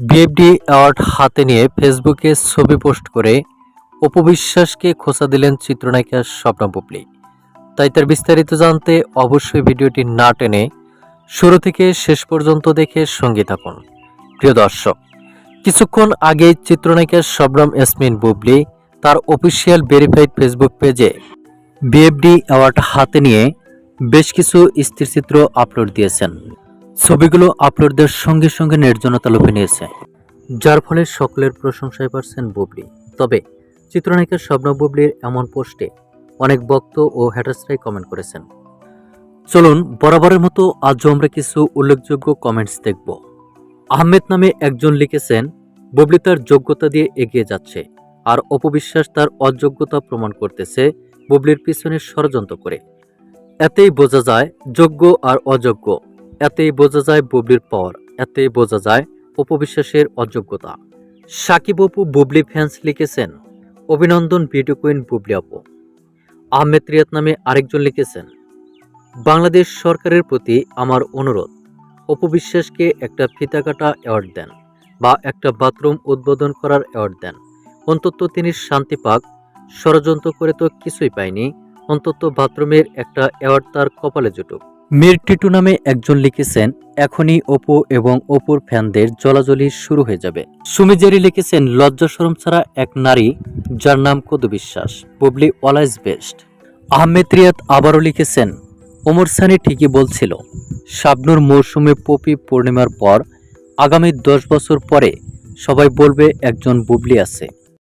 BFD award হাতে নিয়ে ফেসবুকে ছবি পোস্ট করে অপবিশ্বাসকে খোঁচা দিলেন চিত্রনায়িকা স্বপ্না বুবলি তাই তার বিস্তারিত জানতে অবশ্যই ভিডিওটি না টেনে শুরু থেকে শেষ পর্যন্ত দেখে সঙ্গে থাকুন। প্রিয় দর্শক, কিছুক্ষণ আগে চিত্রনায়িকা শবনম ইয়াসমিন বুবলি তার অফিসিয়াল ভেরিফাইড ফেসবুক পেজে বিএফডি অ্যাওয়ার্ড হাতে নিয়ে বেশ কিছু স্থিরচিত্র আপলোড দিয়েছেন। ছবিগুলো আপলোড দেওয়ার সঙ্গে সঙ্গে নির্জনতা লোপে নিয়েছে, যার ফলে সকলের প্রশংসায় পাচ্ছেন বুবলি। তবে চিত্রনায়িকা স্বপ্ন বুবলির এমন পোস্টে অনেক বক্ত ও হ্যাটার্সরাই কমেন্ট করেছেন। চলুন, বরাবরের মতো আজও আমরা কিছু উল্লেখযোগ্য কমেন্টস দেখব। আহমেদ নামে একজন লিখেছেন, বুবলি তার যোগ্যতা দিয়ে এগিয়ে যাচ্ছে, আর অপবিশ্বাস তার অযোগ্যতা প্রমাণ করতেছে বুবলির পিছনে ষড়যন্ত্র করে। এতেই বোঝা যায়, যোগ্য আর অযোগ্য এতেই বোঝা যায় বুবলির পাওয়ার এতেই বোঝা যায় অপবিশ্বাসের অযোগ্যতা। সাকিব অপু বুবলি ফ্যান্স লিখেছেন, অভিনন্দন ভিডিও কুইন বুবলি আপু আহমেদ রিয়াত নামে আরেকজন লিখেছেন, বাংলাদেশ সরকারের প্রতি আমার অনুরোধ, অপবিশ্বাসকে একটা ফিতা কাটা অ্যাওয়ার্ড দেন বা একটা বাথরুম উদ্বোধন করার অ্যাওয়ার্ড দেন। অন্তত তিনি শান্তি পাক, ষড়যন্ত্র করে তো কিছুই পায়নি অন্তত বাথরুমের একটা অ্যাওয়ার্ড তার কপালে জুটুক। মীর টিটু নামে একজন লিখেছেন, এখনই অপু এবং অপুর ফ্যানদের জলাজলি শুরু হয়ে যাবে। সুমিজেরি লিখেছেন, লজ্জা শরম ছাড়া এক নারী, যার নাম কদু বিশ্বাস, বুবলি অলওয়েজ বেস্ট। আহমেদ রিয়াদ আবারও লিখেছেন, ওমর সানি ঠিকই বলছিল, শাবনুর মৌসুমে পপি পূর্ণিমার পর আগামী দশ বছর পরে সবাই বলবে একজন বুবলি আছে।